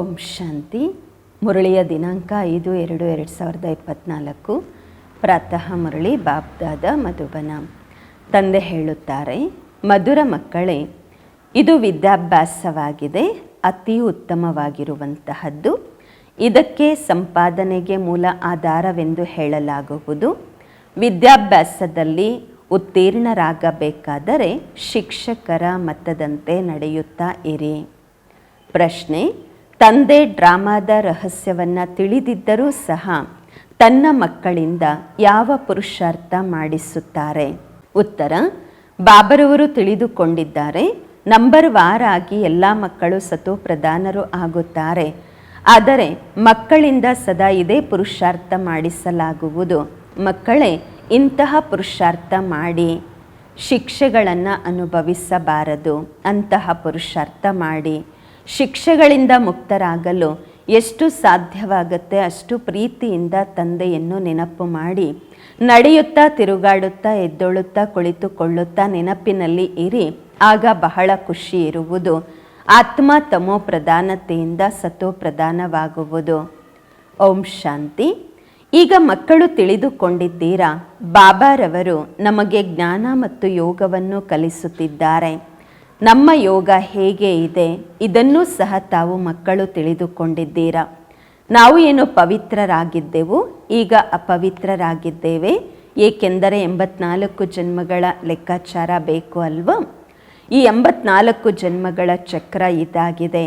ಓಂ ಶಾಂತಿ. ಮುರಳಿಯ ದಿನಾಂಕ ಐದು, ಎರಡು ಎರಡು ಸಾವಿರದ ಇಪ್ಪತ್ತ್ನಾಲ್ಕು ಪ್ರಾತಃ ಮುರಳಿ ಬಾಬ್ದಾದ ಮಧುಬನ. ತಂದೆ ಹೇಳುತ್ತಾರೆ, ಮಧುರ ಮಕ್ಕಳೇ, ಇದು ವಿದ್ಯಾಭ್ಯಾಸವಾಗಿದೆ, ಅತಿ ಉತ್ತಮವಾಗಿರುವಂತಹದ್ದು. ಇದಕ್ಕೆ ಸಂಪಾದನೆಗೆ ಮೂಲ ಆಧಾರವೆಂದು ಹೇಳಲಾಗುವುದು. ವಿದ್ಯಾಭ್ಯಾಸದಲ್ಲಿ ಉತ್ತೀರ್ಣರಾಗಬೇಕಾದರೆ ಶಿಕ್ಷಕರ ಮತದಂತೆ ನಡೆಯುತ್ತಾ ಇರಿ. ಪ್ರಶ್ನೆ ತಂದೆ ಡ್ರಾಮಾದ ರಹಸ್ಯವನ್ನು ತಿಳಿದಿದ್ದರೂ ಸಹ ತನ್ನ ಮಕ್ಕಳಿಂದ ಯಾವ ಪುರುಷಾರ್ಥ ಮಾಡಿಸುತ್ತಾರೆ? ಉತ್ತರ, ಬಾಬರವರು ತಿಳಿದುಕೊಂಡಿದ್ದಾರೆ, ನಂಬರ್ ವಾರ್ ಆಗಿ ಎಲ್ಲ ಮಕ್ಕಳು ಸತು ಪ್ರಧಾನರು ಆಗುತ್ತಾರೆ. ಆದರೆ ಮಕ್ಕಳಿಂದ ಸದಾ ಇದೇ ಪುರುಷಾರ್ಥ ಮಾಡಿಸಲಾಗುವುದು. ಮಕ್ಕಳೇ, ಇಂತಹ ಪುರುಷಾರ್ಥ ಮಾಡಿ, ಶಿಕ್ಷೆಗಳನ್ನು ಅನುಭವಿಸಬಾರದು, ಅಂತಹ ಪುರುಷಾರ್ಥ ಮಾಡಿ. ಶಿಕ್ಷೆಗಳಿಂದ ಮುಕ್ತರಾಗಲು ಎಷ್ಟು ಸಾಧ್ಯವಾಗುತ್ತೆ ಅಷ್ಟು ಪ್ರೀತಿಯಿಂದ ತಂದೆಯನ್ನು ನೆನಪು ಮಾಡಿ, ನಡೆಯುತ್ತಾ ತಿರುಗಾಡುತ್ತಾ ಎದ್ದೊಳುತ್ತಾ ಕುಳಿತುಕೊಳ್ಳುತ್ತಾ ನೆನಪಿನಲ್ಲಿ ಇರಿ, ಆಗ ಬಹಳ ಖುಷಿ ಇರುವುದು. ಆತ್ಮ ತಮೋ ಪ್ರಧಾನತೆಯಿಂದ ಸತೋ ಪ್ರಧಾನವಾಗುವುದು. ಓಂ ಶಾಂತಿ. ಈಗ ಮಕ್ಕಳು ತಿಳಿದುಕೊಂಡಿದ್ದೀರಾ, ಬಾಬಾರವರು ನಮಗೆ ಜ್ಞಾನ ಮತ್ತು ಯೋಗವನ್ನು ಕಲಿಸುತ್ತಿದ್ದಾರೆ. ನಮ್ಮ ಯೋಗ ಹೇಗೆ ಇದೆ? ಇದನ್ನೂ ಸಹ ತಾವು ಮಕ್ಕಳು ತಿಳಿದುಕೊಂಡಿದ್ದೀರಾ. ನಾವು ಏನು ಪವಿತ್ರರಾಗಿದ್ದೆವು, ಈಗ ಅಪವಿತ್ರರಾಗಿದ್ದೇವೆ. ಏಕೆಂದರೆ ಎಂಬತ್ನಾಲ್ಕು ಜನ್ಮಗಳ ಲೆಕ್ಕಾಚಾರ ಬೇಕು ಅಲ್ವಾ? ಈ ಎಂಬತ್ನಾಲ್ಕು ಜನ್ಮಗಳ ಚಕ್ರ ಇದಾಗಿದೆ.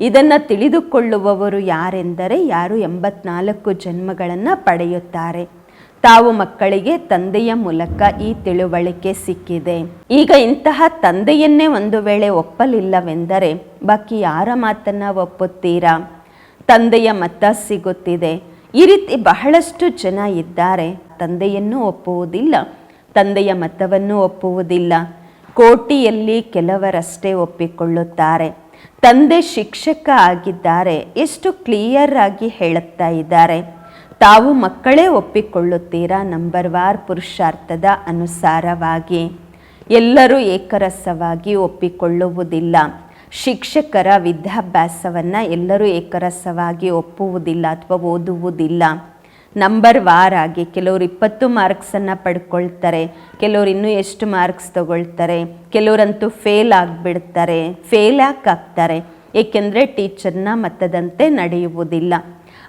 ಇದನ್ನು ತಿಳಿದುಕೊಳ್ಳುವವರು ಯಾರೆಂದರೆ ಯಾರು ಎಂಬತ್ನಾಲ್ಕು ಜನ್ಮಗಳನ್ನು ಪಡೆಯುತ್ತಾರೆ. ತಾವು ಮಕ್ಕಳಿಗೆ ತಂದೆಯ ಮೂಲಕ ಈ ತಿಳುವಳಿಕೆ ಸಿಕ್ಕಿದೆ. ಈಗ ಇಂತಹ ತಂದೆಯನ್ನೇ ಒಂದು ವೇಳೆ ಒಪ್ಪಲಿಲ್ಲವೆಂದರೆ ಬಾಕಿ ಯಾರ ಮಾತನ್ನ ಒಪ್ಪುತ್ತೀರಾ? ತಂದೆಯ ಮತ ಸಿಗುತ್ತಿದೆ. ಈ ರೀತಿ ಬಹಳಷ್ಟು ಜನ ಇದ್ದಾರೆ. ತಂದೆಯನ್ನು ಒಪ್ಪುವುದಿಲ್ಲ, ತಂದೆಯ ಮತವನ್ನು ಒಪ್ಪುವುದಿಲ್ಲ. ಕೋಟಿಯಲ್ಲಿ ಕೆಲವರಷ್ಟೇ ಒಪ್ಪಿಕೊಳ್ಳುತ್ತಾರೆ. ತಂದೆ ಶಿಕ್ಷಕ ಆಗಿದ್ದಾರೆ. ಎಷ್ಟು ಕ್ಲಿಯರ್ ಆಗಿ ಹೇಳುತ್ತಾ ಇದ್ದಾರೆ. ತಾವು ಮಕ್ಕಳೇ ಒಪ್ಪಿಕೊಳ್ಳುತ್ತೀರಾ ನಂಬರ್ ವಾರ್ ಪುರುಷಾರ್ಥದ ಅನುಸಾರವಾಗಿ. ಎಲ್ಲರೂ ಏಕರಸವಾಗಿ ಒಪ್ಪಿಕೊಳ್ಳುವುದಿಲ್ಲ. ಶಿಕ್ಷಕರ ವಿದ್ಯಾಭ್ಯಾಸವನ್ನು ಎಲ್ಲರೂ ಏಕರಸವಾಗಿ ಒಪ್ಪುವುದಿಲ್ಲ ಅಥವಾ ಓದುವುದಿಲ್ಲ. ನಂಬರ್ ವಾರ್ ಆಗಿ ಕೆಲವರು ಇಪ್ಪತ್ತು ಮಾರ್ಕ್ಸನ್ನು ಪಡ್ಕೊಳ್ತಾರೆ, ಕೆಲವರು ಇನ್ನೂ ಎಷ್ಟು ಮಾರ್ಕ್ಸ್ ತಗೊಳ್ತಾರೆ, ಕೆಲವರಂತೂ ಫೇಲ್ ಆಗಿಬಿಡ್ತಾರೆ, ಫೇಲ್ ಯಾಕೆ ಆಗ್ತಾರೆ ಏಕೆಂದರೆ ಟೀಚರ್ನ ಮತದಂತೆ ನಡೆಯುವುದಿಲ್ಲ.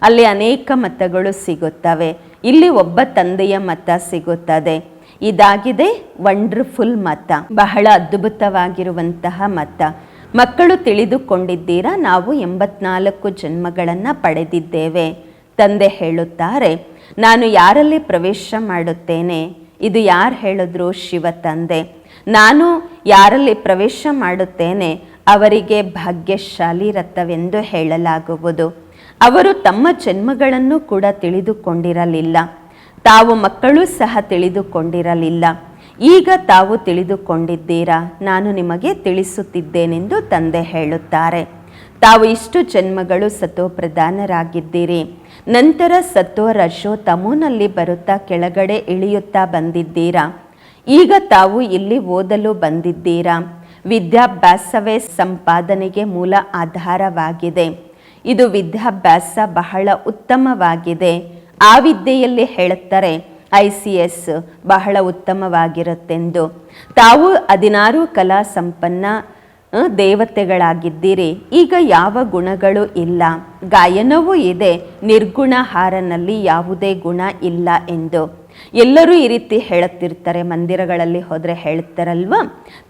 ಅಲ್ಲಿ ಅನೇಕ ಮತಗಳು ಸಿಗುತ್ತವೆ. ಇಲ್ಲಿ ಒಬ್ಬ ತಂದೆಯ ಮತ ಸಿಗುತ್ತದೆ. ಇದಾಗಿದೆ ವಂಡರ್ಫುಲ್ ಮತ. ಬಹಳ ಅದ್ಭುತವಾಗಿರುವಂತಹ ಮತ. ಮಕ್ಕಳು ತಿಳಿದುಕೊಂಡಿದ್ದೀರಾ? ನಾವು ಎಂಬತ್ನಾಲ್ಕು ಜನ್ಮಗಳನ್ನು ಪಡೆದಿದ್ದೇವೆ. ತಂದೆ ಹೇಳುತ್ತಾರೆ, ನಾನು ಯಾರಲ್ಲಿ ಪ್ರವೇಶ ಮಾಡುತ್ತೇನೆ? ಇದು ಯಾರು ಹೇಳಿದ್ರು ಶಿವ ತಂದೆ. ನಾನು ಯಾರಲ್ಲಿ ಪ್ರವೇಶ ಮಾಡುತ್ತೇನೆ? ಅವರಿಗೆ ಭಾಗ್ಯಶಾಲಿ ರಥವೆಂದು ಹೇಳಲಾಗುವುದು. ಅವರು ತಮ್ಮ ಜನ್ಮಗಳನ್ನು ಕೂಡ ತಿಳಿದುಕೊಂಡಿರಲಿಲ್ಲ. ತಾವು ಮಕ್ಕಳು ಸಹ ತಿಳಿದುಕೊಂಡಿರಲಿಲ್ಲ. ಈಗ ತಾವು ತಿಳಿದುಕೊಂಡಿದ್ದೀರಾ? ನಾನು ನಿಮಗೆ ತಿಳಿಸುತ್ತಿದ್ದೇನೆಂದು ತಂದೆ ಹೇಳುತ್ತಾರೆ. ತಾವು ಇಷ್ಟು ಜನ್ಮಗಳು ಸತೋ ಪ್ರಧಾನರಾಗಿದ್ದೀರಿ ನಂತರ ಸತ್ವ ರಶೋ ತಮೋನಲ್ಲಿ ಬರುತ್ತಾ ಕೆಳಗಡೆ ಇಳಿಯುತ್ತಾ ಬಂದಿದ್ದೀರಾ? ಈಗ ತಾವು ಇಲ್ಲಿ ಓದಲು ಬಂದಿದ್ದೀರಾ? ವಿದ್ಯಾಭ್ಯಾಸವೇ ಸಂಪಾದನೆಗೆ ಮೂಲ ಆಧಾರವಾಗಿದೆ. ಇದು ವಿದ್ಯಾಭ್ಯಾಸ ಬಹಳ ಉತ್ತಮವಾಗಿದೆ. ಆ ವಿದ್ಯೆಯಲ್ಲಿ ಹೇಳುತ್ತಾರೆ, ಐ ಸಿ ಎಸ್ ಬಹಳ ಉತ್ತಮವಾಗಿರುತ್ತೆಂದು. ತಾವು ಹದಿನಾರು ಕಲಾ ಸಂಪನ್ನ ದೇವತೆಗಳಾಗಿದ್ದೀರಿ. ಈಗ ಯಾವ ಗುಣಗಳು ಇಲ್ಲ? ಗಾಯನವೂ ಇದೆ ನಿರ್ಗುಣ ಹಾರನಲ್ಲಿ ಯಾವುದೇ ಗುಣ ಇಲ್ಲ ಎಂದು. ಎಲ್ಲರೂ ಈ ರೀತಿ ಹೇಳುತ್ತಿರ್ತಾರೆ, ಮಂದಿರಗಳಲ್ಲಿ ಹೋದರೆ ಹೇಳ್ತಾರಲ್ವಾ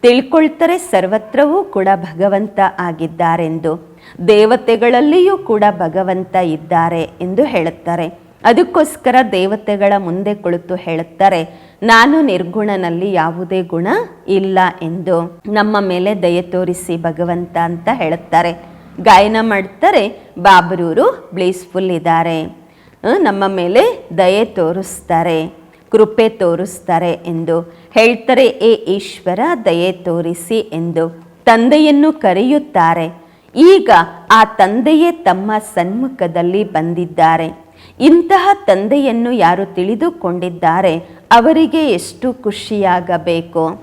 ತಿಳ್ಕೊಳ್ತಾರೆ, ಸರ್ವತ್ರವೂ ಕೂಡ ಭಗವಂತ ಆಗಿದ್ದಾರೆಂದು. ದೇವತೆಗಳಲ್ಲಿಯೂ ಕೂಡ ಭಗವಂತ ಇದ್ದಾರೆ ಎಂದು ಹೇಳುತ್ತಾರೆ. ಅದಕ್ಕೋಸ್ಕರ ದೇವತೆಗಳ ಮುಂದೆ ಕುಳಿತು ಹೇಳುತ್ತಾರೆ, ನಾನು ನಿರ್ಗುಣನಲ್ಲಿ ಯಾವುದೇ ಗುಣ ಇಲ್ಲ ಎಂದು. ನಮ್ಮ ಮೇಲೆ ದಯೆ ತೋರಿಸಿ ಭಗವಂತ ಅಂತ ಹೇಳುತ್ತಾರೆ. ಗಾಯನ ಮಾಡ್ತಾರೆ, ಬಾಬರೂರು ಬ್ಲೀಸ್ಫುಲ್ ಇದ್ದಾರೆ. ನಮ್ಮ ಮೇಲೆ ದಯೆ ತೋರಿಸ್ತಾರೆ, ಕೃಪೆ ತೋರಿಸ್ತಾರೆ ಎಂದು. ಹೇಳ್ತಾರೆ, ಏ ಈಶ್ವರ, ದಯೆ ತೋರಿಸಿ ಎಂದು. ತಂದೆಯನ್ನು ಕರೆಯುತ್ತಾರೆ ಈಗ ಆ ತಂದೆಯೇ ತಮ್ಮ ಸನ್ಮುಖದಲ್ಲಿ ಬಂದಿದ್ದಾರೆ. ಇಂತಹ ತಂದೆಯನ್ನು ಯಾರು ತಿಳಿದುಕೊಂಡಿದ್ದಾರೆ ಅವರಿಗೆ ಎಷ್ಟು ಖುಷಿಯಾಗಬೇಕು?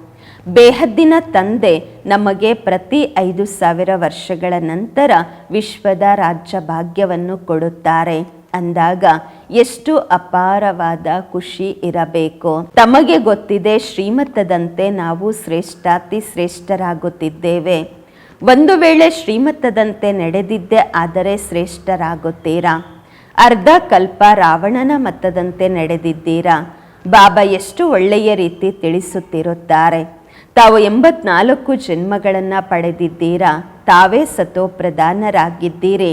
ಬೇಹದ್ದಿನ ತಂದೆ ನಮಗೆ ಪ್ರತಿ ಐದು ಸಾವಿರ ವರ್ಷಗಳ ನಂತರ ವಿಶ್ವದ ರಾಜ್ಯ ಭಾಗ್ಯವನ್ನು ಕೊಡುತ್ತಾರೆ. ಅಂದಾಗ ಎಷ್ಟು ಅಪಾರವಾದ ಖುಷಿ ಇರಬೇಕು. ತಮಗೆ ಗೊತ್ತಿದೆ ಶ್ರೀಮತದಂತೆ ನಾವು ಶ್ರೇಷ್ಠಾತಿ ಶ್ರೇಷ್ಠರಾಗುತ್ತಿದ್ದೇವೆ. ಒಂದು ವೇಳೆ ಶ್ರೀಮತದಂತೆ ನಡೆದಿದ್ದೆ ಆದರೆ ಶ್ರೇಷ್ಠರಾಗುತ್ತೀರಾ? ಅರ್ಧ ಕಲ್ಪ ರಾವಣನ ಮತದಂತೆ ನಡೆದಿದ್ದೀರಾ? ಬಾಬಾ ಎಷ್ಟು ಒಳ್ಳೆಯ ರೀತಿ ತಿಳಿಸುತ್ತಿರುತ್ತಾರೆ. ತಾವು ಎಂಬತ್ನಾಲ್ಕು ಜನ್ಮಗಳನ್ನು ಪಡೆದಿದ್ದೀರಾ? ತಾವೇ ಸತೋ ಪ್ರಧಾನರಾಗಿದ್ದೀರಿ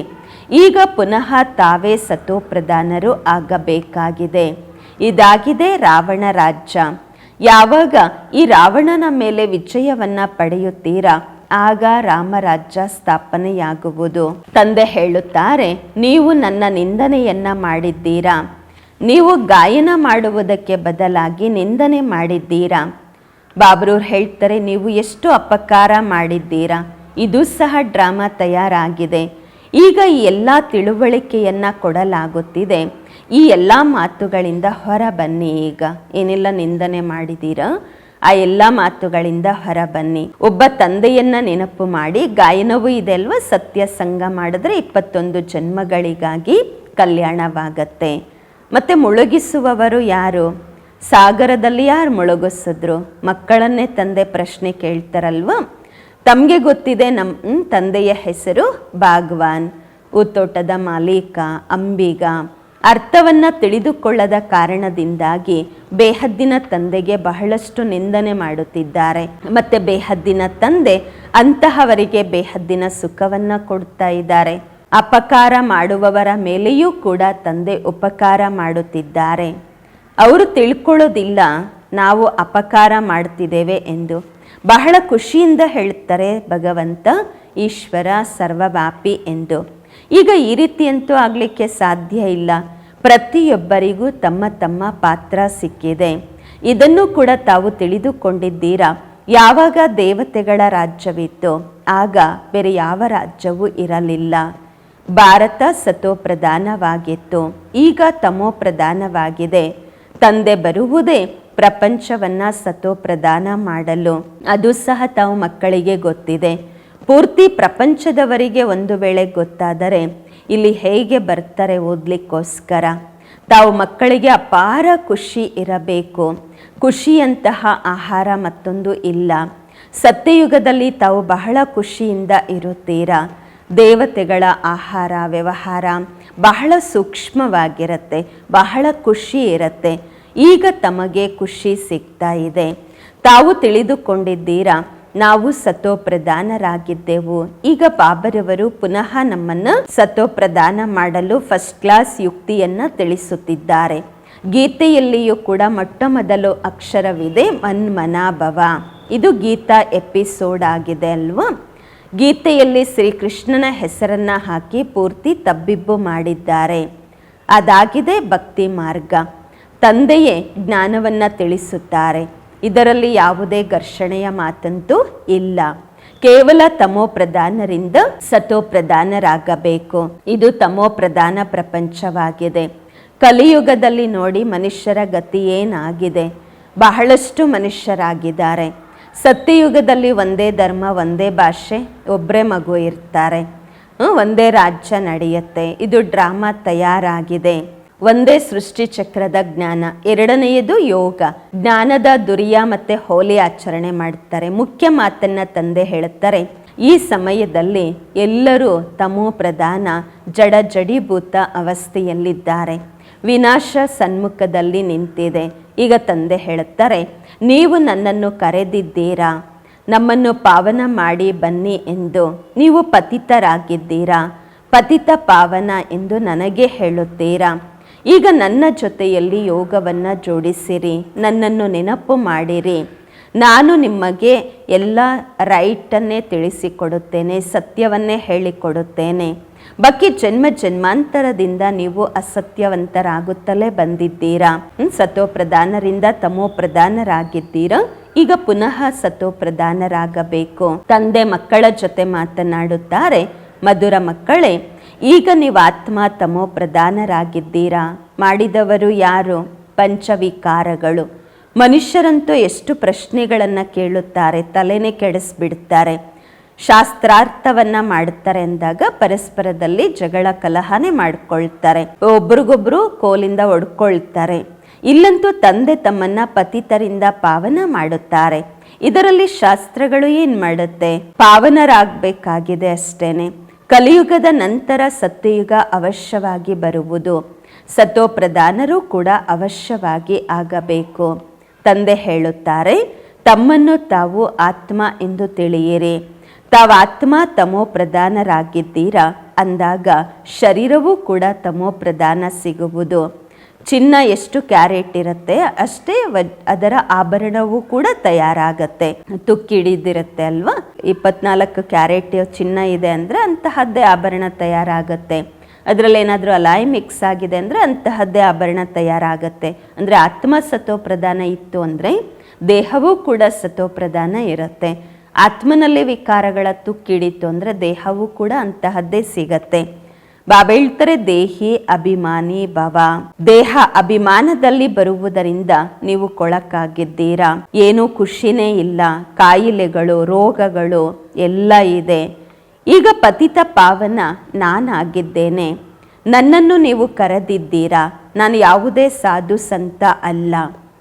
ಈಗ ಪುನಃ ತಾವೇ ಸತೋ ಪ್ರಧಾನರು ಆಗಬೇಕಾಗಿದೆ. ಇದಾಗಿದೆ ರಾವಣ ರಾಜ್ಯ. ಯಾವಾಗ ಈ ರಾವಣನ ಮೇಲೆ ವಿಜಯವನ್ನು ಪಡೆಯುತ್ತೀರಾ? ಆಗ ರಾಮರಾಜ್ಯ ಸ್ಥಾಪನೆಯಾಗುವುದು. ತಂದೆ ಹೇಳುತ್ತಾರೆ, ನೀವು ನನ್ನ ನಿಂದನೆಯನ್ನ ಮಾಡಿದ್ದೀರಾ? ನೀವು ಗಾಯನ ಮಾಡುವುದಕ್ಕೆ ಬದಲಾಗಿ ನಿಂದನೆ ಮಾಡಿದ್ದೀರಾ? ಬಾಬ್ರೂರ್ ಹೇಳ್ತಾರೆ, ನೀವು ಎಷ್ಟು ಅಪಕಾರ ಮಾಡಿದ್ದೀರಾ? ಇದು ಸಹ ಡ್ರಾಮಾ ತಯಾರಾಗಿದೆ. ಈಗ ಈ ಎಲ್ಲ ತಿಳುವಳಿಕೆಯನ್ನ ಕೊಡಲಾಗುತ್ತಿದೆ. ಈ ಎಲ್ಲ ಮಾತುಗಳಿಂದ ಹೊರ ಬನ್ನಿ ಈಗ. ಏನೆಲ್ಲ ನಿಂದನೆ ಮಾಡಿದ್ದೀರಾ? ಆ ಎಲ್ಲ ಮಾತುಗಳಿಂದ ಹೊರ ಬನ್ನಿ ಒಬ್ಬ ತಂದೆಯನ್ನ ನೆನಪು ಮಾಡಿ, ಗಾಯನವೂ ಇದೆ ಅಲ್ವಾ? ಸತ್ಯ ಸಂಘ ಮಾಡಿದ್ರೆ ಇಪ್ಪತ್ತೊಂದು ಜನ್ಮಗಳಿಗಾಗಿ ಕಲ್ಯಾಣವಾಗತ್ತೆ. ಮತ್ತೆ ಮುಳುಗಿಸುವವರು ಯಾರು? ಸಾಗರದಲ್ಲಿ ಯಾರು ಮುಳುಗಿಸಿದ್ರು? ಮಕ್ಕಳನ್ನೇ ತಂದೆ ಪ್ರಶ್ನೆ ಕೇಳ್ತಾರಲ್ವಾ? ತಮಗೆ ಗೊತ್ತಿದೆ ನಮ್ಮ ತಂದೆಯ ಹೆಸರು ಭಾಗವಾನ್. ಊತೋಟದ ಮಾಲೀಕ, ಅಂಬಿಗ. ಅರ್ಥವನ್ನ ತಿಳಿದುಕೊಳ್ಳದ ಕಾರಣದಿಂದಾಗಿ ಬೇಹದ್ದಿನ ತಂದೆಗೆ ಬಹಳಷ್ಟು ನಿಂದನೆ ಮಾಡುತ್ತಿದ್ದಾರೆ. ಮತ್ತೆ ಬೇಹದ್ದಿನ ತಂದೆ ಅಂತಹವರಿಗೆ ಬೇಹದ್ದಿನ ಸುಖವನ್ನ ಕೊಡ್ತಾ ಇದ್ದಾರೆ. ಅಪಕಾರ ಮಾಡುವವರ ಮೇಲೆಯೂ ಕೂಡ ತಂದೆ ಉಪಕಾರ ಮಾಡುತ್ತಿದ್ದಾರೆ. ಅವರು ತಿಳ್ಕೊಳ್ಳೋದಿಲ್ಲ, ನಾವು ಅಪಕಾರ ಮಾಡ್ತಿದ್ದೇವೆ ಎಂದು. ಬಹಳ ಖುಷಿಯಿಂದ ಹೇಳ್ತಾರೆ ಭಗವಂತ, ಈಶ್ವರ ಸರ್ವವ್ಯಾಪಿ ಎಂದು. ಈಗ ಈ ರೀತಿಯಂತೂ ಆಗಲಿಕ್ಕೆ ಸಾಧ್ಯ ಇಲ್ಲ. ಪ್ರತಿಯೊಬ್ಬರಿಗೂ ತಮ್ಮ ತಮ್ಮ ಪಾತ್ರ ಸಿಕ್ಕಿದೆ. ಇದನ್ನು ಕೂಡ ತಾವು ತಿಳಿದುಕೊಂಡಿದ್ದೀರಾ? ಯಾವಾಗ ದೇವತೆಗಳ ರಾಜ್ಯವಿತ್ತು? ಆಗ ಬೇರೆ ಯಾವ ರಾಜ್ಯವೂ ಇರಲಿಲ್ಲ. ಭಾರತ ಸತೋ ಪ್ರಧಾನವಾಗಿತ್ತು ಈಗ ತಮೋ ಪ್ರಧಾನವಾಗಿದೆ ತಂದೆ ಬರುವುದೇ ಪ್ರಪಂಚವನ್ನ ಸತೋ ಪ್ರಧಾನ ಮಾಡಲು. ಅದು ಸಹ ತಾವು ಮಕ್ಕಳಿಗೆ ಗೊತ್ತಿದೆ. ಪೂರ್ತಿ ಪ್ರಪಂಚದವರಿಗೆ ಒಂದು ವೇಳೆ ಗೊತ್ತಾದರೆ ಇಲ್ಲಿ ಹೇಗೆ ಬರ್ತಾರೆ ಓದಲಿಕ್ಕೋಸ್ಕರ? ತಾವು ಮಕ್ಕಳಿಗೆ ಅಪಾರ ಖುಷಿ ಇರಬೇಕು. ಖುಷಿಯಂತಹ ಆಹಾರ ಮತ್ತೊಂದು ಇಲ್ಲ. ಸತ್ಯಯುಗದಲ್ಲಿ ತಾವು ಬಹಳ ಖುಷಿಯಿಂದ ಇರುತ್ತೀರಾ? ದೇವತೆಗಳ ಆಹಾರ, ವ್ಯವಹಾರ ಬಹಳ ಸೂಕ್ಷ್ಮವಾಗಿರುತ್ತೆ, ಬಹಳ ಖುಷಿ ಇರುತ್ತೆ. ಈಗ ತಮಗೆ ಖುಷಿ ಸಿಗ್ತಾ ಇದೆ. ತಾವು ತಿಳಿದುಕೊಂಡಿದ್ದೀರಾ? ನಾವು ಸತೋಪ್ರಧಾನರಾಗಿದ್ದೆವು ಈಗ ಬಾಬರವರು ಪುನಃ ನಮ್ಮನ್ನು ಸತೋಪ್ರಧಾನ ಮಾಡಲು ಫಸ್ಟ್ ಕ್ಲಾಸ್ ಯುಕ್ತಿಯನ್ನ ತಿಳಿಸುತ್ತಿದ್ದಾರೆ. ಗೀತೆಯಲ್ಲಿಯೂ ಕೂಡ ಮೊಟ್ಟ ಮೊದಲು ಅಕ್ಷರವಿದೆ, ಮನ್ಮನಾಭವ. ಇದು ಗೀತಾ ಎಪಿಸೋಡ್ ಆಗಿದೆ ಅಲ್ವಾ? ಗೀತೆಯಲ್ಲಿ ಶ್ರೀಕೃಷ್ಣನ ಹೆಸರನ್ನ ಹಾಕಿ ಪೂರ್ತಿ ತಬ್ಬಿಬ್ಬು ಮಾಡಿದ್ದಾರೆ. ಅದಾಗಿದೆ ಭಕ್ತಿ ಮಾರ್ಗ. ತಂದೆಯೇ ಜ್ಞಾನವನ್ನ ತಿಳಿಸುತ್ತಾರೆ. ಇದರಲ್ಲಿ ಯಾವುದೇ ಘರ್ಷಣೆಯ ಮಾತಂತೂ ಇಲ್ಲ. ಕೇವಲ ತಮೋ ಪ್ರಧಾನರಿಂದ ಸತೋ ಪ್ರಧಾನರಾಗಬೇಕು. ಇದು ತಮೋ ಪ್ರಧಾನ ಪ್ರಪಂಚವಾಗಿದೆ. ಕಲಿಯುಗದಲ್ಲಿ ನೋಡಿ ಮನುಷ್ಯರ ಗತಿ ಏನಾಗಿದೆ? ಬಹಳಷ್ಟು ಮನುಷ್ಯರಾಗಿದ್ದಾರೆ. ಸತ್ಯಯುಗದಲ್ಲಿ ಒಂದೇ ಧರ್ಮ, ಒಂದೇ ಭಾಷೆ ಒಬ್ಬರೇ ಮಗು ಇರ್ತಾರೆ. ಒಂದೇ ರಾಜ್ಯ ನಡೆಯುತ್ತೆ. ಇದು ಡ್ರಾಮಾ ತಯಾರಾಗಿದೆ. ಒಂದೇ ಸೃಷ್ಟಿ ಚಕ್ರದ ಜ್ಞಾನ. ಎರಡನೆಯದು ಯೋಗ. ಜ್ಞಾನದ ದುರಿಯ ಮತ್ತೆ ಹೋಲಿ ಆಚರಣೆ ಮಾಡುತ್ತಾರೆ ಮುಖ್ಯ ಮಾತನ್ನ ತಂದೆ ಹೇಳುತ್ತಾರೆ, ಈ ಸಮಯದಲ್ಲಿ ಎಲ್ಲರೂ ತಮೋ ಪ್ರಧಾನ ಜಡ ಜಡೀಭೂತ ಅವಸ್ಥೆಯಲ್ಲಿದ್ದಾರೆ. ವಿನಾಶ ಸನ್ಮುಖದಲ್ಲಿ ನಿಂತಿದೆ. ಈಗ ತಂದೆ ಹೇಳುತ್ತಾರೆ, ನೀವು ನನ್ನನ್ನು ಕರೆದಿದ್ದೀರಾ? ನಮ್ಮನ್ನು ಪಾವನ ಮಾಡಿ ಬನ್ನಿ ಎಂದು. ನೀವು ಪತಿತರಾಗಿದ್ದೀರಾ? ಪತಿತ ಪಾವನ ಎಂದು ನನಗೆ ಹೇಳುತ್ತೀರಾ? ಈಗ ನನ್ನ ಜೊತೆಯಲ್ಲಿ ಯೋಗವನ್ನು ಜೋಡಿಸಿರಿ, ನನ್ನನ್ನು ನೆನಪು ಮಾಡಿರಿ. ನಾನು ನಿಮಗೆ ಎಲ್ಲ ರೈಟನ್ನೇ ತಿಳಿಸಿಕೊಡುತ್ತೇನೆ, ಸತ್ಯವನ್ನೇ ಹೇಳಿಕೊಡುತ್ತೇನೆ. ಬಾಕಿ ಜನ್ಮ ಜನ್ಮಾಂತರದಿಂದ ನೀವು ಅಸತ್ಯವಂತರಾಗುತ್ತಲೇ ಬಂದಿದ್ದೀರಾ? ಸತೋ ಪ್ರಧಾನರಿಂದ ತಮೋ ಪ್ರಧಾನರಾಗಿದ್ದೀರಾ ಈಗ ಪುನಃ ಸತೋ ಪ್ರಧಾನರಾಗಬೇಕು ತಂದೆ ಮಕ್ಕಳ ಜೊತೆ ಮಾತನಾಡುತ್ತಾರೆ, ಮಧುರ ಮಕ್ಕಳೇ ಈಗ ನೀವು ಆತ್ಮ ತಮೋ ಪ್ರಧಾನರಾಗಿದ್ದೀರಾ? ಮಾಡಿದವರು ಯಾರು? ಪಂಚವಿಕಾರಗಳು. ಮನುಷ್ಯರಂತೂ ಎಷ್ಟು ಪ್ರಶ್ನೆಗಳನ್ನು ಕೇಳುತ್ತಾರೆ, ತಲೆನೇ ಕೆಡಿಸ್ಬಿಡ್ತಾರೆ. ಶಾಸ್ತ್ರಾರ್ಥವನ್ನು ಮಾಡುತ್ತಾರೆ ಅಂದಾಗ ಪರಸ್ಪರದಲ್ಲಿ ಜಗಳ ಕಲಹನೇ ಮಾಡಿಕೊಳ್ತಾರೆ. ಒಬ್ರಿಗೊಬ್ರು ಕೋಲಿಂದ ಹೊಡ್ಕೊಳ್ತಾರೆ. ಇಲ್ಲಂತೂ ತಂದೆ ತಮ್ಮನ್ನ ಪತಿತರಿಂದ ಪಾವನ ಮಾಡುತ್ತಾರೆ. ಇದರಲ್ಲಿ ಶಾಸ್ತ್ರಗಳು ಏನು ಮಾಡುತ್ತೆ? ಪಾವನರಾಗಬೇಕಾಗಿದೆ ಅಷ್ಟೇನೆ. ಕಲಿಯುಗದ ನಂತರ ಸತ್ಯಯುಗ ಅವಶ್ಯವಾಗಿ ಬರುವುದು. ಸತೋ ಪ್ರಧಾನರು ಕೂಡ ಅವಶ್ಯವಾಗಿ ಆಗಬೇಕು. ತಂದೆ ಹೇಳುತ್ತಾರೆ, ತಮ್ಮನ್ನು ತಾವು ಆತ್ಮ ಎಂದು ತಿಳಿಯಿರಿ. ತಾವು ಆತ್ಮ ತಮೋ ಪ್ರಧಾನರಾಗಿದ್ದೀರಾ? ಅಂದಾಗ ಶರೀರವೂ ಕೂಡ ತಮೋ ಪ್ರಧಾನ ಸಿಗುವುದು. ಚಿನ್ನ ಎಷ್ಟು ಕ್ಯಾರೆಟ್ ಇರುತ್ತೆ ಅಷ್ಟೇ ಅದರ ಆಭರಣವೂ ಕೂಡ ತಯಾರಾಗತ್ತೆ. ತುಕ್ಕಿಡಿದಿರುತ್ತೆ ಅಲ್ವಾ? ಇಪ್ಪತ್ನಾಲ್ಕು ಕ್ಯಾರೆಟ್ ಚಿನ್ನ ಇದೆ ಅಂದರೆ ಅಂತಹದ್ದೇ ಆಭರಣ ತಯಾರಾಗತ್ತೆ. ಅದರಲ್ಲಿ ಏನಾದರೂ ಅಲಾಯ್ ಮಿಕ್ಸ್ ಆಗಿದೆ ಅಂದರೆ ಅಂತಹದ್ದೇ ಆಭರಣ ತಯಾರಾಗತ್ತೆ. ಅಂದರೆ ಆತ್ಮ ಸತೋ ಪ್ರಧಾನ ಇತ್ತು ಅಂದರೆ ದೇಹವೂ ಕೂಡ ಸತೋ ಪ್ರಧಾನ ಇರುತ್ತೆ. ಆತ್ಮನಲ್ಲಿ ವಿಕಾರಗಳ ತುಕ್ಕಿಡಿತು ಅಂದರೆ ದೇಹವೂ ಕೂಡ ಅಂತಹದ್ದೇ ಸಿಗತ್ತೆ. ಬಾಬಾ ಹೇಳ್ತಾರೆ, ದೇಹಿ ಅಭಿಮಾನಿ ಭವ. ದೇಹ ಅಭಿಮಾನದಲ್ಲಿ ಬರುವುದರಿಂದ ನೀವು ಕೊಳಕಾಗಿದ್ದೀರಾ? ಏನೂ ಖುಷಿನೇ ಇಲ್ಲ. ಕಾಯಿಲೆಗಳು, ರೋಗಗಳು ಎಲ್ಲ ಇದೆ. ಈಗ ಪತಿತ ಪಾವನ ನಾನಾಗಿದ್ದೇನೆ. ನನ್ನನ್ನು ನೀವು ಕರೆದಿದ್ದೀರಾ? ನಾನು ಯಾವುದೇ ಸಾಧು ಸಂತ ಅಲ್ಲ.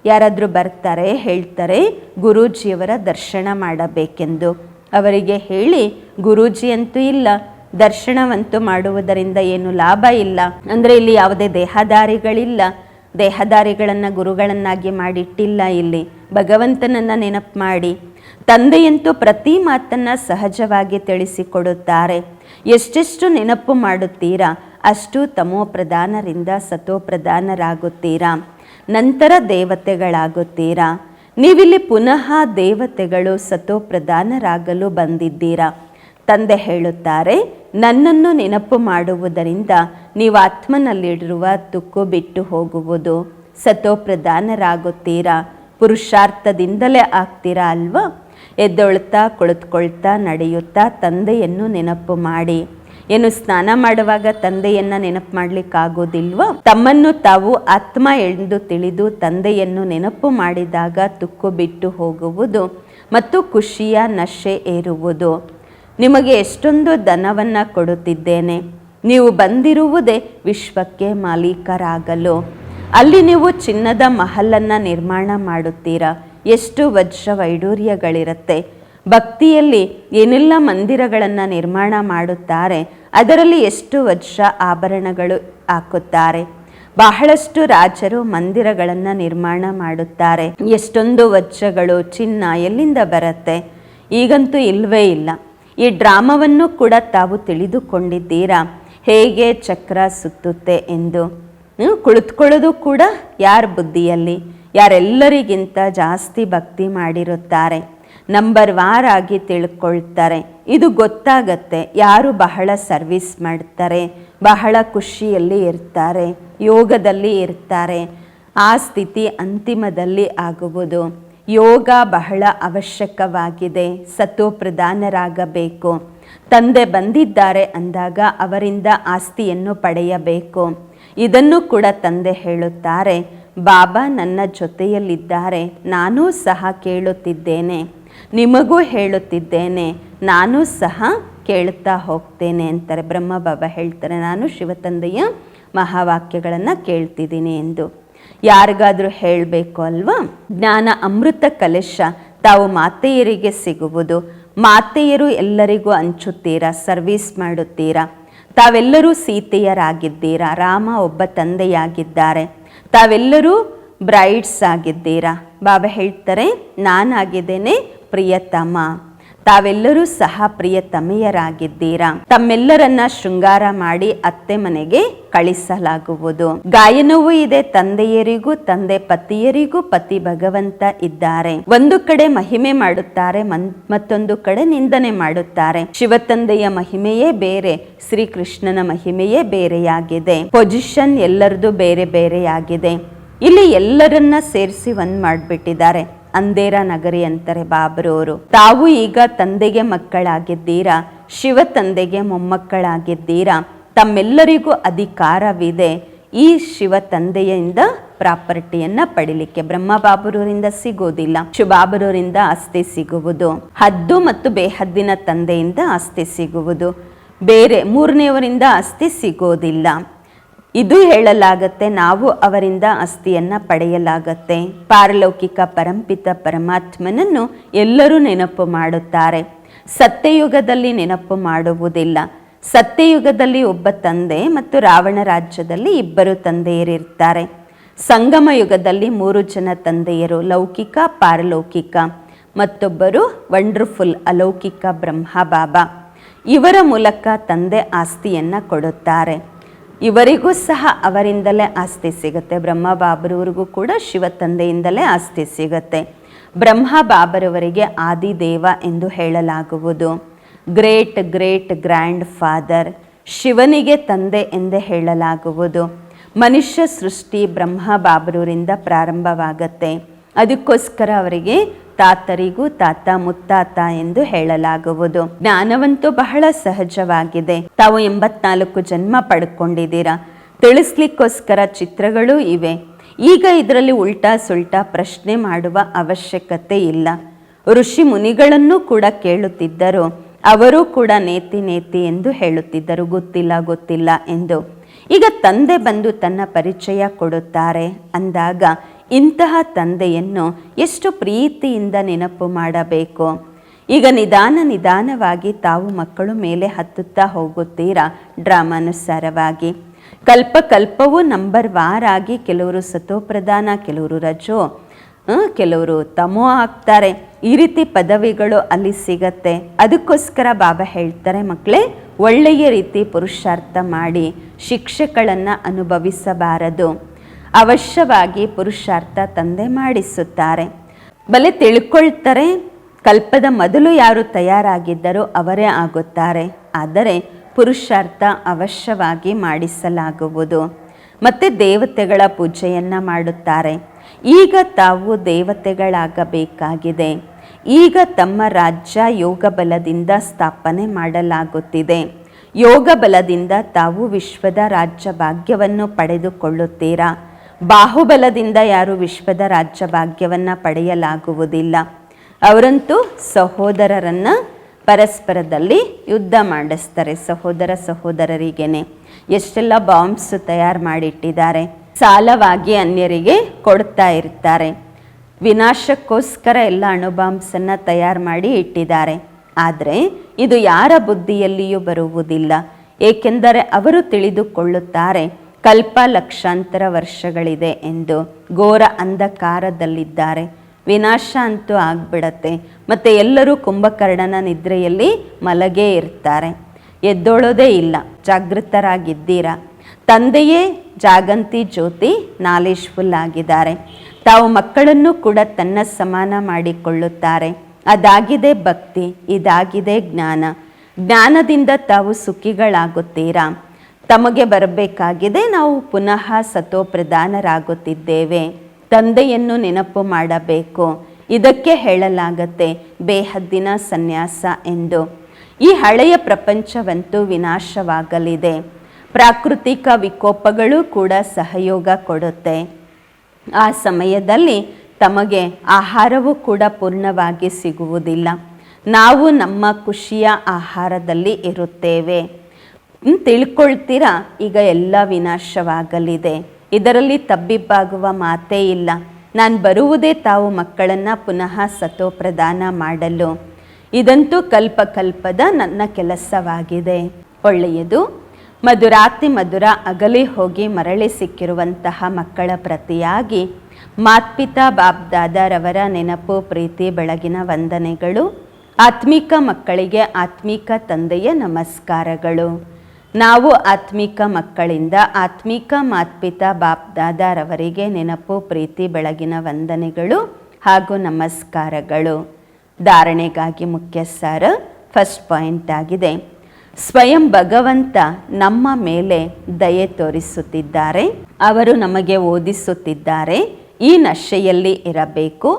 ಯಾರಾದರೂ ಬರ್ತಾರೆ, ಹೇಳ್ತಾರೆ, ಗುರೂಜಿಯವರ ದರ್ಶನ ಮಾಡಬೇಕೆಂದು. ಅವರಿಗೆ ಹೇಳಿ, ಗುರೂಜಿ ಅಂತೂ ಇಲ್ಲ. ದರ್ಶನವಂತೂ ಮಾಡುವುದರಿಂದ ಏನು ಲಾಭ ಇಲ್ಲ. ಅಂದರೆ ಇಲ್ಲಿ ಯಾವುದೇ ದೇಹದಾರಿಗಳಿಲ್ಲ. ದೇಹದಾರಿಗಳನ್ನು ಗುರುಗಳನ್ನಾಗಿ ಮಾಡಿಟ್ಟಿಲ್ಲ ಇಲ್ಲಿ. ಭಗವಂತನನ್ನು ನೆನಪು ಮಾಡಿ. ತಂದೆಯಂತೂ ಪ್ರತಿ ಮಾತನ್ನು ಸಹಜವಾಗಿ ತಿಳಿಸಿಕೊಡುತ್ತಾರೆ. ಎಷ್ಟೆಷ್ಟು ನೆನಪು ಮಾಡುತ್ತೀರಾ? ಅಷ್ಟು ತಮೋ ಪ್ರಧಾನರಿಂದ ಸತೋ ಪ್ರಧಾನರಾಗುತ್ತೀರಾ? ನಂತರ ದೇವತೆಗಳಾಗುತ್ತೀರಾ? ನೀವಿಲ್ಲಿ ಪುನಃ ದೇವತೆಗಳು ಸತೋ ಪ್ರಧಾನರಾಗಲು ಬಂದಿದ್ದೀರಾ? ತಂದೆ ಹೇಳುತ್ತಾರೆ, ನನ್ನನ್ನು ನೆನಪು ಮಾಡುವುದರಿಂದ ನೀವು ಆತ್ಮನಲ್ಲಿರುವ ತುಕ್ಕು ಬಿಟ್ಟು ಹೋಗುವುದು ಸತೋ ಪ್ರಧಾನರಾಗುತ್ತೀರಾ? ಪುರುಷಾರ್ಥದಿಂದಲೇ ಆಗ್ತೀರಾ ಅಲ್ವಾ? ಎದ್ದೊಳ್ತಾ ಕುಳಿತುಕೊಳ್ತಾ ನಡೆಯುತ್ತಾ ತಂದೆಯನ್ನು ನೆನಪು ಮಾಡಿ. ಏನು ಸ್ನಾನ ಮಾಡುವಾಗ ತಂದೆಯನ್ನ ನೆನಪು ಮಾಡ್ಲಿಕ್ಕಾಗೋದಿಲ್ವ ತಮ್ಮನ್ನು ತಾವು ಆತ್ಮ ಎಂದು ತಿಳಿದು ತಂದೆಯನ್ನು ನೆನಪು ಮಾಡಿದಾಗ ತುಕ್ಕು ಬಿಟ್ಟು ಹೋಗುವುದು ಮತ್ತು ಖುಷಿಯ ನಶೆ ಏರುವುದು. ನಿಮಗೆ ಎಷ್ಟೊಂದು ಧನವನ್ನು ಕೊಡುತ್ತಿದ್ದೇನೆ. ನೀವು ಬಂದಿರುವುದೇ ವಿಶ್ವಕ್ಕೆ ಮಾಲೀಕರಾಗಲು. ಅಲ್ಲಿ ನೀವು ಚಿನ್ನದ ಮಹಲನ್ನು ನಿರ್ಮಾಣ ಮಾಡುತ್ತೀರಾ? ಎಷ್ಟು ವಜ್ರ ವೈಡೂರ್ಯಗಳಿರುತ್ತೆ. ಭಕ್ತಿಯಲ್ಲಿ ಏನೆಲ್ಲ ಮಂದಿರಗಳನ್ನು ನಿರ್ಮಾಣ ಮಾಡುತ್ತಾರೆ, ಅದರಲ್ಲಿ ಎಷ್ಟು ವಜ್ರ ಆಭರಣಗಳು ಹಾಕುತ್ತಾರೆ? ಬಹಳಷ್ಟು ರಾಜರು ಮಂದಿರಗಳನ್ನು ನಿರ್ಮಾಣ ಮಾಡುತ್ತಾರೆ. ಎಷ್ಟೊಂದು ವಜ್ರಗಳು ಚಿನ್ನ ಎಲ್ಲಿಂದ ಬರುತ್ತೆ? ಈಗಂತೂ ಇಲ್ಲವೇ ಇಲ್ಲ. ಈ ಡ್ರಾಮಾವನ್ನು ಕೂಡ ತಾವು ತಿಳಿದುಕೊಂಡಿದ್ದೀರಾ? ಹೇಗೆ ಚಕ್ರ ಸುತ್ತುತ್ತೆ ಎಂದು? ಕುಳಿತುಕೊಳ್ಳೋದು ಕೂಡ ಯಾರ ಬುದ್ಧಿಯಲ್ಲಿ? ಯಾರೆಲ್ಲರಿಗಿಂತ ಜಾಸ್ತಿ ಭಕ್ತಿ ಮಾಡಿರುತ್ತಾರೆ. ನಂಬರ್ ವಾರ್ ಆಗಿ ತಿಳ್ಕೊಳ್ತಾರೆ. ಇದು ಗೊತ್ತಾಗತ್ತೆ ಯಾರು ಬಹಳ ಸರ್ವಿಸ್ ಮಾಡ್ತಾರೆ, ಬಹಳ ಖುಷಿಯಲ್ಲಿ ಇರ್ತಾರೆ, ಯೋಗದಲ್ಲಿ ಇರ್ತಾರೆ, ಆ ಸ್ಥಿತಿ ಅಂತಿಮದಲ್ಲಿ ಆಗುವುದು. ಯೋಗ ಬಹಳ ಅವಶ್ಯಕವಾಗಿದೆ. ಸತ್ತು ಪ್ರಧಾನರಾಗಬೇಕು. ತಂದೆ ಬಂದಿದ್ದಾರೆ ಅಂದಾಗ ಅವರಿಂದ ಆಸ್ತಿಯನ್ನು ಪಡೆಯಬೇಕು. ಇದನ್ನು ಕೂಡ ತಂದೆ ಹೇಳುತ್ತಾರೆ. ಬಾಬಾ ನನ್ನ ಜೊತೆಯಲ್ಲಿದ್ದಾರೆ. ನಾನೂ ಸಹ ಕೇಳುತ್ತಿದ್ದೇನೆ. ನಿಮಗೂ ಹೇಳುತ್ತಿದ್ದೇನೆ. ನಾನು ಸಹ ಕೇಳುತ್ತಾ ಹೋಗ್ತೇನೆ ಅಂತಾರೆ. ಬ್ರಹ್ಮ ಬಾಬಾ ಹೇಳ್ತಾರೆ. ನಾನು ಶಿವತಂದೆಯ ಮಹಾವಾಕ್ಯಗಳನ್ನು ಕೇಳ್ತಿದ್ದೀನಿ ಎಂದು. ಯಾರಿಗಾದರೂ ಹೇಳಬೇಕು ಅಲ್ವಾ? ಜ್ಞಾನ ಅಮೃತ ಕಲಶ ತಾವು ಮಾತೆಯರಿಗೆ ಸಿಗುವುದು. ಮಾತೆಯರು ಎಲ್ಲರಿಗೂ ಹಂಚುತ್ತೀರಾ, ಸರ್ವಿಸ್ ಮಾಡುತ್ತೀರಾ? ತಾವೆಲ್ಲರೂ ಸೀತೆಯರಾಗಿದ್ದೀರಾ? ರಾಮ ಒಬ್ಬ ತಂದೆಯಾಗಿದ್ದಾರೆ. ತಾವೆಲ್ಲರೂ ಬ್ರೈಡ್ಸ್ ಆಗಿದ್ದೀರಾ? ಬಾಬಾ ಹೇಳ್ತಾರೆ, ನಾನಾಗಿದ್ದೇನೆ, ಪ್ರಿಯತಮ. ತಾವೆಲ್ಲರೂ ಸಹ ಪ್ರಿಯ ತಮೆಯರಾಗಿದ್ದೀರಾ? ತಮ್ಮೆಲ್ಲರನ್ನ ಶೃಂಗಾರ ಮಾಡಿ ಅತ್ತೆ ಮನೆಗೆ ಕಳಿಸಲಾಗುವುದು. ಗಾಯನವೂ ಇದೆ, ತಂದೆಯರಿಗೂ, ತಂದೆ ಪತಿಯರಿಗೂ ಪತಿ ಭಗವಂತ ಇದ್ದಾರೆ. ಒಂದು ಕಡೆ ಮಹಿಮೆ ಮಾಡುತ್ತಾರೆ ಮತ್ತೊಂದು ಕಡೆ ನಿಂದನೆ ಮಾಡುತ್ತಾರೆ. ಶಿವತಂದೆಯ ಮಹಿಮೆಯೇ ಬೇರೆ, ಶ್ರೀಕೃಷ್ಣನ ಮಹಿಮೆಯೇ ಬೇರೆಯಾಗಿದೆ. ಪೊಸಿಷನ್ ಎಲ್ಲರದು ಬೇರೆ ಬೇರೆಯಾಗಿದೆ. ಇಲ್ಲಿ ಎಲ್ಲರನ್ನ ಸೇರಿಸಿ ಒಂದ್ ಮಾಡ್ಬಿಟ್ಟಿದ್ದಾರೆ. ಅಂದೇರ ನಗರಿ ಅಂತಾರೆ ಬಾಬರವರು ತಾವು ಈಗ ತಂದೆಗೆ ಮಕ್ಕಳಾಗಿದ್ದೀರಾ? ಶಿವ ತಂದೆಗೆ ಮೊಮ್ಮಕ್ಕಳಾಗಿದ್ದೀರಾ? ತಮ್ಮೆಲ್ಲರಿಗೂ ಅಧಿಕಾರವಿದೆ. ಈ ಶಿವ ತಂದೆಯಿಂದ ಪ್ರಾಪರ್ಟಿಯನ್ನ ಪಡಿಲಿಕ್ಕೆ ಬ್ರಹ್ಮಬಾಬುರೂರಿಂದ ಸಿಗೋದಿಲ್ಲ ಶಿವಬಾಬರೂರಿಂದ ಆಸ್ತಿ ಸಿಗುವುದು. ಹದ್ದು ಮತ್ತು ಬೇಹದ್ದಿನ ತಂದೆಯಿಂದ ಆಸ್ತಿ ಸಿಗುವುದು. ಬೇರೆ ಮೂರನೆಯವರಿಂದ ಆಸ್ತಿ ಸಿಗೋದಿಲ್ಲ ಇದು ಹೇಳಲಾಗತ್ತೆ, ನಾವು ಅವರಿಂದ ಅಸ್ಥಿಯನ್ನ ಪಡೆಯಲಾಗತ್ತೆ. ಪಾರಲೌಕಿಕ ಪರಂಪಿತ ಪರಮಾತ್ಮನನ್ನು ಎಲ್ಲರೂ ನೆನಪು ಮಾಡುತ್ತಾರೆ. ಸತ್ಯಯುಗದಲ್ಲಿ ನೆನಪು ಮಾಡುವುದಿಲ್ಲ. ಸತ್ಯಯುಗದಲ್ಲಿ ಒಬ್ಬ ತಂದೆ ಮತ್ತು ರಾವಣ ರಾಜ್ಯದಲ್ಲಿ ಇಬ್ಬರು ತಂದೆಯರಿರ್ತಾರೆ. ಸಂಗಮ ಯುಗದಲ್ಲಿ ಮೂರು ಜನ ತಂದೆಯರು ಲೌಕಿಕ, ಪಾರಲೌಕಿಕ. ಮತ್ತೊಬ್ಬರು ವಂಡರ್ಫುಲ್ ಅಲೌಕಿಕ ಬ್ರಹ್ಮ ಬಾಬಾ ಇವರ ಮೂಲಕ ತಂದೆ ಆಸ್ತಿಯನ್ನ ಕೊಡುತ್ತಾರೆ. ಇವರಿಗೂ ಸಹ ಅವರಿಂದಲೇ ಆಸ್ತಿ ಸಿಗುತ್ತೆ. ಬ್ರಹ್ಮ ಬಾಬರವರಿಗೂ ಕೂಡ ಶಿವ ತಂದೆಯಿಂದಲೇ ಆಸ್ತಿ ಸಿಗುತ್ತೆ. ಬ್ರಹ್ಮ ಬಾಬರವರಿಗೆ ಆದಿದೇವ ಎಂದು ಹೇಳಲಾಗುವುದು. ಗ್ರೇಟ್ ಗ್ರೇಟ್ ಗ್ರ್ಯಾಂಡ್ ಫಾದರ್ ಶಿವನಿಗೆ ತಂದೆ ಎಂದೇ ಹೇಳಲಾಗುವುದು. ಮನುಷ್ಯ ಸೃಷ್ಟಿ ಬ್ರಹ್ಮ ಬಾಬರೂರಿಂದ ಪ್ರಾರಂಭವಾಗತ್ತೆ. ಅದಕ್ಕೋಸ್ಕರ ಅವರಿಗೆ ತಾತರಿಗೂ ತಾತ ಮುತ್ತಾತ ಎಂದು ಹೇಳಲಾಗುವುದು. ಜ್ಞಾನವಂತೂ ಬಹಳ ಸಹಜವಾಗಿದೆ. ತಾವು ಎಂಬತ್ನಾಲ್ಕು ಜನ್ಮ ಪಡ್ಕೊಂಡಿದ್ದೀರಾ? ತಿಳಿಸ್ಲಿಕ್ಕೋಸ್ಕರ ಚಿತ್ರಗಳೂ ಇವೆ. ಈಗ ಇದರಲ್ಲಿ ಉಲ್ಟಾ ಸುಲ್ಟಾ ಪ್ರಶ್ನೆ ಮಾಡುವ ಅವಶ್ಯಕತೆ ಇಲ್ಲ. ಋಷಿ ಮುನಿಗಳನ್ನು ಕೂಡ ಕೇಳುತ್ತಿದ್ದರು. ಅವರೂ ಕೂಡ ನೇತಿ ನೇತಿ ಎಂದು ಹೇಳುತ್ತಿದ್ದರು. ಗೊತ್ತಿಲ್ಲ ಗೊತ್ತಿಲ್ಲ ಎಂದು. ಈಗ ತಂದೆ ಬಂದು ತನ್ನ ಪರಿಚಯ ಕೊಡುತ್ತಾರೆ. ಅಂದಾಗ ಇಂತಹ ತಂದೆಯನ್ನು ಎಷ್ಟು ಪ್ರೀತಿಯಿಂದ ನೆನಪು ಮಾಡಬೇಕು? ಈಗ ನಿಧಾನ ನಿಧಾನವಾಗಿ ತಾವು ಮಕ್ಕಳು ಮೇಲೆ ಹತ್ತುತ್ತಾ ಹೋಗುತ್ತೀರಾ ಡ್ರಾಮಾನುಸಾರವಾಗಿ? ಕಲ್ಪ ಕಲ್ಪವೂ ನಂಬರ್ ಆಗಿ ಕೆಲವರು ಸತೋಪ್ರಧಾನ, ಕೆಲವರು ರಜೋ ಕೆಲವರು ತಮೋ ಆಗ್ತಾರೆ. ಈ ರೀತಿ ಪದವಿಗಳು ಅಲ್ಲಿ ಸಿಗತ್ತೆ. ಅದಕ್ಕೋಸ್ಕರ ಬಾಬಾ ಹೇಳ್ತಾರೆ, ಮಕ್ಕಳೇ, ಒಳ್ಳೆಯ ರೀತಿ ಪುರುಷಾರ್ಥ ಮಾಡಿ ಶಿಕ್ಷೆಗಳನ್ನು ಅನುಭವಿಸಬಾರದು. ಅವಶ್ಯವಾಗಿ ಪುರುಷಾರ್ಥ ತಂದೆ ಮಾಡಿಸುತ್ತಾರೆ. ಬಲೆ ತಿಳ್ಕೊಳ್ತಾರೆ, ಕಲ್ಪದ ಮೊದಲು ಯಾರು ತಯಾರಾಗಿದ್ದರೂ ಅವರೇ ಆಗುತ್ತಾರೆ. ಆದರೆ ಪುರುಷಾರ್ಥ ಅವಶ್ಯವಾಗಿ ಮಾಡಿಸಲಾಗುವುದು. ಮತ್ತು ದೇವತೆಗಳ ಪೂಜೆಯನ್ನು ಮಾಡುತ್ತಾರೆ. ಈಗ ತಾವು ದೇವತೆಗಳಾಗಬೇಕಾಗಿದೆ. ಈಗ ತಮ್ಮ ರಾಜ್ಯ ಯೋಗ ಬಲದಿಂದ ಸ್ಥಾಪನೆ ಮಾಡಲಾಗುತ್ತಿದೆ. ಯೋಗ ಬಲದಿಂದ ತಾವು ವಿಶ್ವದ ರಾಜ್ಯ ಭಾಗ್ಯವನ್ನು ಪಡೆದುಕೊಳ್ಳುತ್ತೀರಾ? ಬಾಹುಬಲದಿಂದ ಯಾರು ವಿಶ್ವದ ರಾಜ್ಯ ಭಾಗ್ಯವನ್ನು ಪಡೆಯಲಾಗುವುದಿಲ್ಲ. ಅವರಂತೂ ಸಹೋದರರನ್ನು ಪರಸ್ಪರದಲ್ಲಿ ಯುದ್ಧ ಮಾಡಿಸ್ತಾರೆ ಸಹೋದರ ಸಹೋದರರಿಗೇನೆ. ಎಷ್ಟೆಲ್ಲ ಬಾಂಬ್ಸ್ ತಯಾರು ಮಾಡಿಟ್ಟಿದ್ದಾರೆ. ಸಾಲವಾಗಿ ಅನ್ಯರಿಗೆ ಕೊಡ್ತಾ ಇರ್ತಾರೆ. ವಿನಾಶಕ್ಕೋಸ್ಕರ ಎಲ್ಲ ಅಣುಬಾಂಬ್ಸನ್ನು ತಯಾರು ಮಾಡಿ ಇಟ್ಟಿದ್ದಾರೆ. ಆದರೆ ಇದು ಯಾರ ಬುದ್ಧಿಯಲ್ಲಿಯೂ ಬರುವುದಿಲ್ಲ. ಏಕೆಂದರೆ ಅವರು ತಿಳಿದುಕೊಳ್ಳುತ್ತಾರೆ ಕಲ್ಪ ಲಕ್ಷಾಂತರ ವರ್ಷಗಳಿದೆ ಎಂದು ಘೋರ ಅಂಧಕಾರದಲ್ಲಿದ್ದಾರೆ. ವಿನಾಶ ಅಂತೂ ಆಗ್ಬಿಡತ್ತೆ. ಮತ್ತು ಎಲ್ಲರೂ ಕುಂಭಕರ್ಣನ ನಿದ್ರೆಯಲ್ಲಿ ಮಲಗೇ ಇರ್ತಾರೆ. ಎದ್ದೋಳೋದೇ ಇಲ್ಲ. ಜಾಗೃತರಾಗಿದ್ದೀರಾ? ತಂದೆಯೇ ಜಾಗಂತಿ ಜ್ಯೋತಿ ನಾಲೇಜ್ಫುಲ್ ಆಗಿದ್ದಾರೆ ತಾವು ಮಕ್ಕಳನ್ನು ಕೂಡ ತನ್ನ ಸಮಾನ ಮಾಡಿಕೊಳ್ಳುತ್ತಾರೆ. ಅದಾಗಿದೆ ಭಕ್ತಿ, ಇದಾಗಿದೆ ಜ್ಞಾನ. ಜ್ಞಾನದಿಂದ ತಾವು ಸುಖಿಗಳಾಗುತ್ತೀರಾ? ತಮಗೆ ಬರಬೇಕಾಗಿದೆ. ನಾವು ಪುನಃ ಸತೋಪ್ರಧಾನರಾಗುತ್ತಿದ್ದೇವೆ. ತಂದೆಯನ್ನು ನೆನಪು ಮಾಡಬೇಕು. ಇದಕ್ಕೆ ಹೇಳಲಾಗತ್ತೆ, ಬೇಹದ್ದಿನ ಸನ್ಯಾಸ ಎಂದು. ಈ ಹಳೆಯ ಪ್ರಪಂಚವಂತೂ ವಿನಾಶವಾಗಲಿದೆ. ಪ್ರಾಕೃತಿಕ ವಿಕೋಪಗಳು ಕೂಡ ಸಹಯೋಗ ಕೊಡುತ್ತೆ. ಆ ಸಮಯದಲ್ಲಿ ತಮಗೆ ಆಹಾರವೂ ಕೂಡ ಪೂರ್ಣವಾಗಿ ಸಿಗುವುದಿಲ್ಲ. ನಾವು ನಮ್ಮ ಖುಷಿಯ ಆಹಾರದಲ್ಲಿ ಇರುತ್ತೇವೆ. ತಿಳ್ಕೊಳ್ತೀರಾ? ಈಗ ಎಲ್ಲ ವಿನಾಶವಾಗಲಿದೆ. ಇದರಲ್ಲಿ ತಬ್ಬಿಬ್ಬಾಗುವ ಮಾತೇ ಇಲ್ಲ. ನಾನು ಬರುವುದೇ ತಾವು ಮಕ್ಕಳನ್ನು ಪುನಃ ಸತೋಪ್ರದಾನ ಮಾಡಲು. ಇದಂತೂ ಕಲ್ಪ ಕಲ್ಪದ ನನ್ನ ಕೆಲಸವಾಗಿದೆ. ಒಳ್ಳೆಯದು. ಮಧುರಾತಿ ಮಧುರ ಅಗಲಿ ಹೋಗಿ ಮರಳಿ ಸಿಕ್ಕಿರುವಂತಹ ಮಕ್ಕಳ ಪ್ರತಿಯಾಗಿ ಮಾತ್ಪಿತಾ ಬಾಬ್ದಾದರವರ ನೆನಪು, ಪ್ರೀತಿ, ಬೆಳಗಿನ ವಂದನೆಗಳು, ಆತ್ಮಿಕ ಮಕ್ಕಳಿಗೆ ಆತ್ಮಿಕ ತಂದೆಯ ನಮಸ್ಕಾರಗಳು. ನಾವು ಆತ್ಮಿಕ ಮಕ್ಕಳಿಂದ ಆತ್ಮಿಕ ಮಾತ್ಪಿತಾ ಬಾಪ್ದಾದಾರವರಿಗೆ ನೆನಪು, ಪ್ರೀತಿ, ಬೆಳಗಿನ ವಂದನೆಗಳು ಹಾಗೂ ನಮಸ್ಕಾರಗಳು. ಧಾರಣೆಗಾಗಿ ಮುಖ್ಯ ಸಾರ ಫಸ್ಟ್ ಪಾಯಿಂಟ್ ಆಗಿದೆ. ಸ್ವಯಂ ಭಗವಂತ ನಮ್ಮ ಮೇಲೆ ದಯೆ ತೋರಿಸುತ್ತಿದ್ದಾರೆ. ಅವರು ನಮಗೆ ಓದಿಸುತ್ತಿದ್ದಾರೆ. ಈ ನಶೆಯಲ್ಲಿ ಇರಬೇಕು.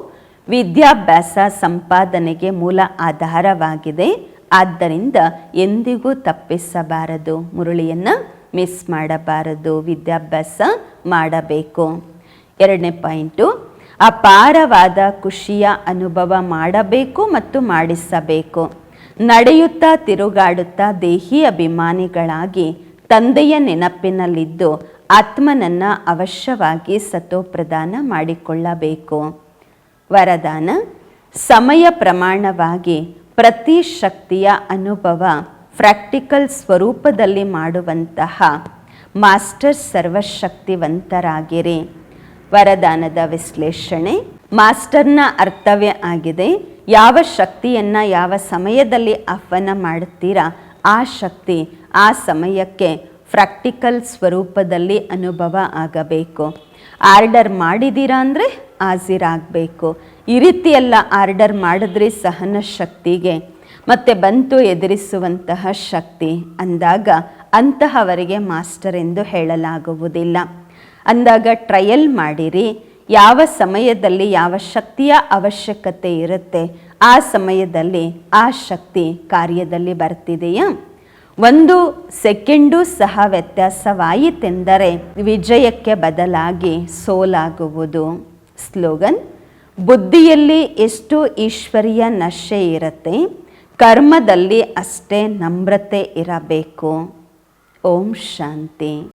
ವಿದ್ಯಾಭ್ಯಾಸ ಸಂಪಾದನೆಗೆ ಮೂಲ ಆಧಾರವಾಗಿದೆ. ಆದ್ದರಿಂದ ಎಂದಿಗೂ ತಪ್ಪಿಸಬಾರದು. ಮುರುಳಿಯನ್ನು ಮಿಸ್ ಮಾಡಬಾರದು. ವಿದ್ಯಾಭ್ಯಾಸ ಮಾಡಬೇಕು. ಎರಡನೇ ಪಾಯಿಂಟು, ಅಪಾರವಾದ ಖುಷಿಯ ಅನುಭವ ಮಾಡಬೇಕು ಮತ್ತು ಮಾಡಿಸಬೇಕು. ನಡೆಯುತ್ತಾ ತಿರುಗಾಡುತ್ತಾ ದೇಹಿ ಅಭಿಮಾನಿಗಳಾಗಿ ತಂದೆಯ ನೆನಪಿನಲ್ಲಿದ್ದು ಆತ್ಮನನ್ನು ಅವಶ್ಯವಾಗಿ ಸತೋಪ್ರದಾನ ಮಾಡಿಕೊಳ್ಳಬೇಕು. ವರದಾನ, ಸಮಯ ಪ್ರಮಾಣವಾಗಿ ಪ್ರತಿ ಶಕ್ತಿಯ ಅನುಭವ ಪ್ರಾಕ್ಟಿಕಲ್ ಸ್ವರೂಪದಲ್ಲಿ ಮಾಡುವಂತಹ ಮಾಸ್ಟರ್ ಸರ್ವಶಕ್ತಿವಂತರಾಗಿರಿ. ವರದಾನದ ವಿಶ್ಲೇಷಣೆ, ಮಾಸ್ಟರ್ನ ಅರ್ಥವೇ ಆಗಿದೆ, ಯಾವ ಶಕ್ತಿಯನ್ನ ಯಾವ ಸಮಯದಲ್ಲಿ ಆಹ್ವಾನ ಮಾಡುತ್ತೀರಾ, ಆ ಶಕ್ತಿ ಆ ಸಮಯಕ್ಕೆ ಪ್ರಾಕ್ಟಿಕಲ್ ಸ್ವರೂಪದಲ್ಲಿ ಅನುಭವ ಆಗಬೇಕು. ಆರ್ಡರ್ ಮಾಡಿದ್ದೀರಾ ಅಂದರೆ ಹಾಜಿರಾಗಬೇಕು ಈ ರೀತಿ ಎಲ್ಲ ಆರ್ಡರ್ ಮಾಡಿದ್ರೆ ಸಹನ ಶಕ್ತಿಗೆ, ಮತ್ತೆ ಬಂತು ಎದುರಿಸುವಂತಹ ಶಕ್ತಿ ಅಂದಾಗ ಅಂತಹವರಿಗೆ ಮಾಸ್ಟರ್ ಎಂದು ಹೇಳಲಾಗುವುದಿಲ್ಲ. ಅಂದಾಗ ಟ್ರಯಲ್ ಮಾಡಿರಿ, ಯಾವ ಸಮಯದಲ್ಲಿ ಯಾವ ಶಕ್ತಿಯ ಅವಶ್ಯಕತೆ ಇರುತ್ತೆ, ಆ ಸಮಯದಲ್ಲಿ ಆ ಶಕ್ತಿ ಕಾರ್ಯದಲ್ಲಿ ಬರ್ತಿದೆಯಾ? ಒಂದು ಸೆಕೆಂಡು ಸಹ ವ್ಯತ್ಯಾಸವಾಯಿತೆಂದರೆ ವಿಜಯಕ್ಕೆ ಬದಲಾಗಿ ಸೋಲಾಗುವುದು. ಸ್ಲೋಗನ್, ಬುದ್ಧಿಯಲ್ಲಿ ಎಷ್ಟು ಈಶ್ವರಿಯ ನಶೆ ಇರುತ್ತೆ, ಕರ್ಮದಲ್ಲಿ ಅಷ್ಟೇ ನಮ್ರತೆ ಇರಬೇಕು. ಓಂ ಶಾಂತಿ.